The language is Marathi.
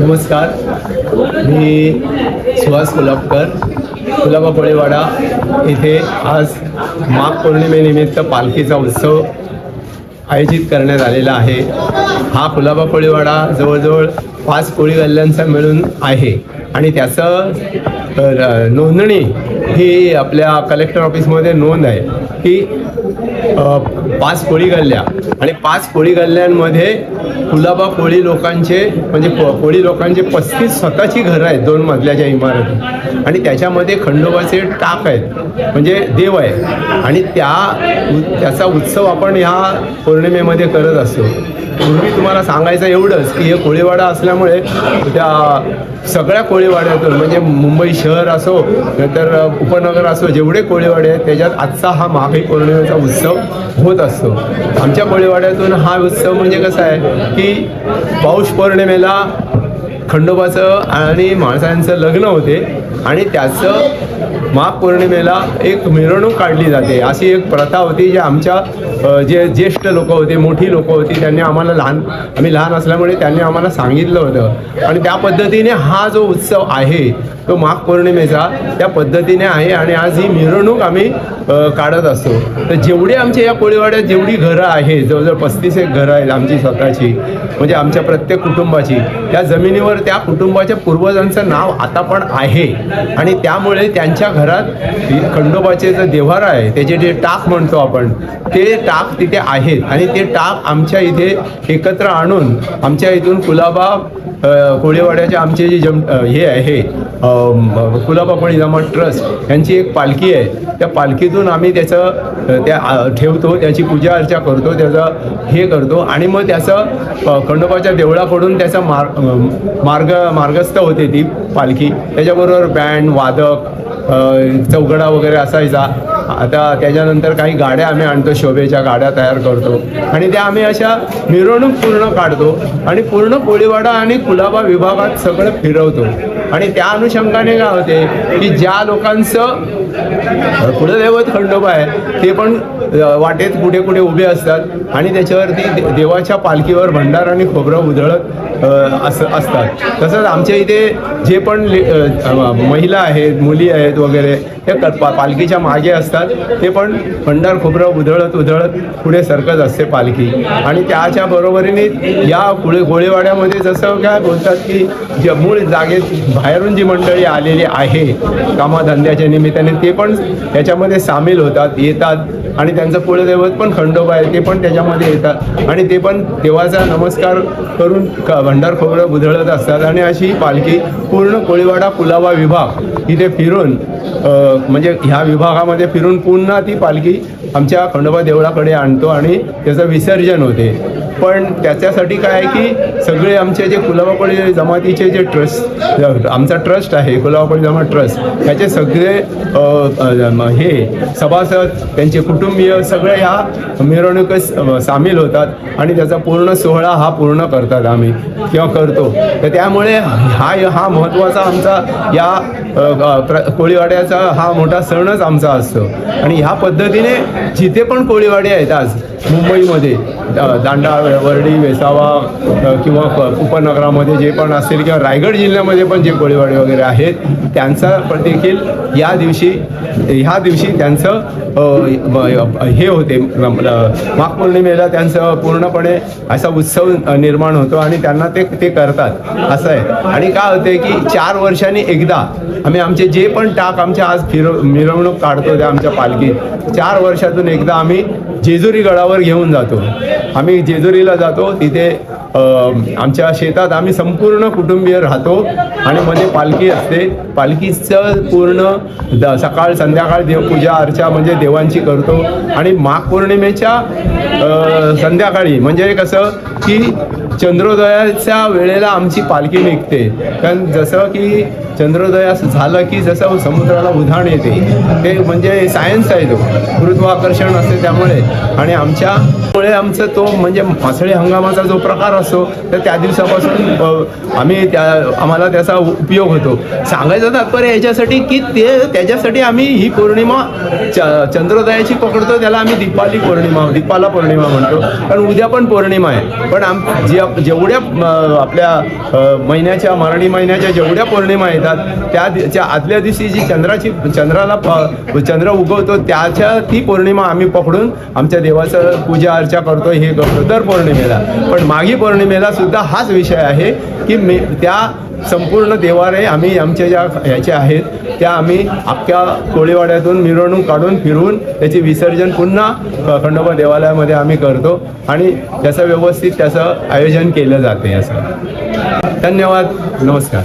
नमस्कार. मी सुहास कोल्हापूरकर कुलाबा कोळीवाडा. येथे आज माघ पौर्णिमेनिमित्त पालखीचा उत्सव आयोजित करण्यात आलेला आहे. हा कुलाबा कोळीवाडा जवळजवळ पाच कोळी गल्ल्यांचा मिळून आहे. आणि त्याचं नोंदणी ही आपल्या कलेक्टर ऑफिसमध्ये नोंद आहे. की पाच कोळी गल्ल्या आणि पाच कोळी गल्ल्यांमध्ये कुलाबा कोळी लोकांचे म्हणजे कोळी लोकांचे पस्तीस स्वतःची घरं आहेत दोन मजल्याच्या इमारती. आणि त्याच्यामध्ये खंडोबाचे टाक आहेत म्हणजे देव आहे आणि त्या त्याचा उत्सव आपण ह्या पौर्णिमेमध्ये करत असतो. पूर्वी तुम्हाला सांगायचं एवढंच की हे कोळीवाडा असल्यामुळे त्या सगळ्या कोळीवाड्यातून म्हणजे मुंबई शहर असो नंतर उपनगर असो जेवढे कोळीवाडे आहेत त्याच्यात आजचा हा माघी पौर्णिमेचा उत्सव होत असतो. आमच्या कोळीवाड्यातून हा उत्सव म्हणजे कसा आहे की पौष पौर्णिमेला खंडोबाचं आणि माणसांचं लग्न होते आणि त्याचं माघ पौर्णिमेला एक मिरवणूक काढली जाते. अशी एक प्रथा होती जी आमच्या जे ज्येष्ठ लोक होते मोठी लोक होती त्यांनी आम्हाला लहान आम्ही लहान असल्यामुळे त्यांनी आम्हाला सांगितलं होतं. आणि त्या पद्धतीने हा जो उत्सव आहे तो माघ पौर्णिमेचा त्या पद्धतीने आहे आणि आज ही मिरवणूक आम्ही काढत असतो. तर जेवढी आमच्या या कोळीवाड्यात जेवढी घरं आहे जवळजवळ पस्तीस एक घरं आहेत आमची स्वतःची म्हणजे आमच्या प्रत्येक कुटुंबाची त्या जमिनीवर त्या कुटुंबाच्या पूर्वजांचं नाव आता पण आहे. आणि त्यामुळे त्यांच्या घरात खंडोबाचे जे देव्हार आहे त्याचे जे टाक म्हणतो आपण ते टाक तिथे आहेत. आणि ते टाक आमच्या इथे एकत्र आणून आमच्या इथून कुलाबा अ, कोळीवाड्याचे आमचे जे जम हे आहे कुलाबा कोळी जमा ट्रस्ट यांची एक पालखी आहे. त्या पालखीतून आम्ही त्याचं त्या ठेवतो त्याची पूजा अर्चा करतो त्याचं हे करतो. आणि मग त्याचं खंडोबाच्या देवळाकडून त्याचा मार्ग मार्ग मार्गस्थ होते ती पालखी. त्याच्याबरोबर बँड वादक चौघडा वगैरे असायचा. आता त्याच्यानंतर काही गाड्या आम्ही आणतो शोभेच्या गाड्या तयार करतो. आणि त्या आम्ही अशा मिरवणूक पूर्ण काढतो आणि पूर्ण कोळीवाडा आणि कुलाबा विभागात सगळं फिरवतो. आणि त्या अनुषंगाने काय होते की ज्या लोकांचं कुलदैवत खंडोबा आहे ते पण वाटेत कुठे कुठे उभे असतात आणि त्याच्यावरती दे- देवाच्या पालखीवर भंडार आणि खोबरं उधळत असं असतात. तसंच आमच्या इथे जे पण ले- महिला आहेत मुली आहेत वगैरे त्या पालखीच्या मागे असतात. ते पण भंडार खोबरं उधळत उधळत पुढे सरकत असते पालखी. आणि त्याच्या बरोबरीने या कुळे कोळीवाड्यामध्ये जसं काय बोलतात की जे मूळ जागेत बाहेरून जी मंडळी आलेली आहे कामाधंद्याच्या निमित्ताने ते पण त्याच्यामध्ये सामील होतात येतात. आणि त्यांचं कुळदैवत पण खंडोबा आहे ते पण त्याच्यामध्ये येतात. आणि ते पण देवाचा नमस्कार करून भंडार खोबरं उधळत असतात. आणि अशी ही पालखी पूर्ण कोळीवाडा पुलावा विभाग इथे फिरून म्हणजे ह्या विभागामध्ये फिरून पुन्हा ती पालखी आमच्या खंडोबा देवळाकडे आणतो आणि त्याचं विसर्जन होते. पण त्याच्यासाठी काय आहे की सगळे आमचे जे कुलाबापडी जमातीचे जे ट्रस्ट आमचा ट्रस्ट आहे कुलाबापडी जमात ट्रस्ट ह्याचे सगळे हे सभासद त्यांचे कुटुंबीय सगळे ह्या मिरवणुकीत सामील होतात आणि त्याचा पूर्ण सोहळा हा पूर्ण करतात आम्ही किंवा करतो. तर त्यामुळे हा हा महत्त्वाचा आमचा या कोळीवाड्याचा हा मोठा सणच आमचा असतो. आणि ह्या पद्धतीने जिथे पण कोळीवाडे आहेत आज मुंबईमध्ये दांडा वर्डी वेसावा किंवा प- उपनगरामध्ये जे पण असेल किंवा रायगड जिल्ह्यामध्ये पण जे कोळीवाडी वगैरे आहेत त्यांचा पण देखील या दिवशी ह्या दिवशी त्यांचं हे होते माघपौर्णिमेला त्यांचं पूर्णपणे असा उत्सव निर्माण होतो आणि त्यांना ते ते करतात. असं आहे. आणि काय होते की चार वर्षांनी एकदा आम्ही आमचे जे पण टाक आमच्या आज फिरव मिरवणूक काढतो त्या आमच्या पालखीत चार वर्षातून एकदा आम्ही जेजुरी गडावर घेऊन जातो. आम्ही जेजुरीला जातो तिथे आमच्या शेतात आम्ही संपूर्ण कुटुंबीय राहतो आणि मध्ये पालखी असते. पालखीचं पूर्ण द सकाळ संध्याकाळ देवपूजा अर्चा म्हणजे देवांची करतो. आणि माघ पौर्णिमेच्या संध्याकाळी म्हणजे कसं की चंद्रोदयाच्या वेळेला आमची पालखी निघते. कारण जसं की चंद्रोदय असं झालं की जसं समुद्राला उधाण येते. ते म्हणजे सायन्स आहे तो. गुरुत्वाकर्षण असते त्यामुळे. आणि आमच्यामुळे आमचं तो म्हणजे मासळी हंगामाचा जो प्रकार असतो तर त्या दिवसापासून आम्ही त्या आम्हाला त्याचा उपयोग होतो. सांगायचं तात्पर्य याच्यासाठी की ते त्याच्यासाठी आम्ही ही पौर्णिमा च चंद्रोदयाची पकडतो त्याला आम्ही दीपाली पौर्णिमा दीपाला पौर्णिमा म्हणतो. कारण उद्या पण पौर्णिमा आहे. पण आम जे ज्या जेवढ्या आपल्या महिन्याच्या मराठी महिन्याच्या जेवढ्या पौर्णिमा येतात त्या त्या आदल्या दिवशी जी चंद्राची चंद्राला प- चंद्र उगवतो त्याच्या ती पौर्णिमा आम्ही पकडून आमच्या देवाचं पूजा अर्चा करतो हे करतो दर पौर्णिमेला. पण मागी पौर्णिमेला सुद्धा हाच विषय आहे की मी त्या संपूर्ण देवारे आम्ही आमच्या ज्या ह्याचे आहेत त्या आम्ही अख्ख्या कोळीवाड्यातून मिरवणूक काढून फिरून त्याचे विसर्जन पुन्हा खंडोबा देवालयामध्ये आम्ही करतो. आणि त्याचं व्यवस्थित त्याचं आयोजन केलं जाते असं. धन्यवाद. नमस्कार.